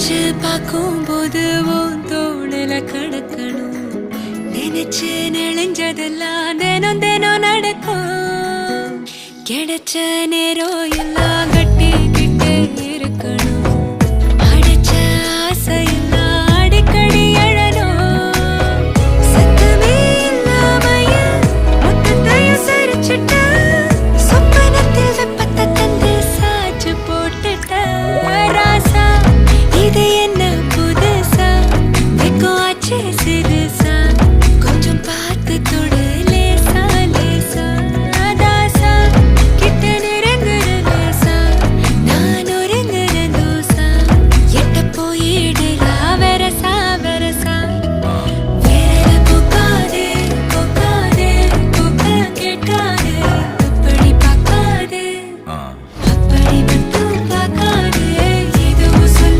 நினைச்சு பார்க்கும் போது உன் தோணல கடக்கணும். நினைச்சு நெளிஞ்சதெல்லாம் தினம் தினம் நடக்கும். கிடைச்ச நேரம் எல்லாம் கட்ட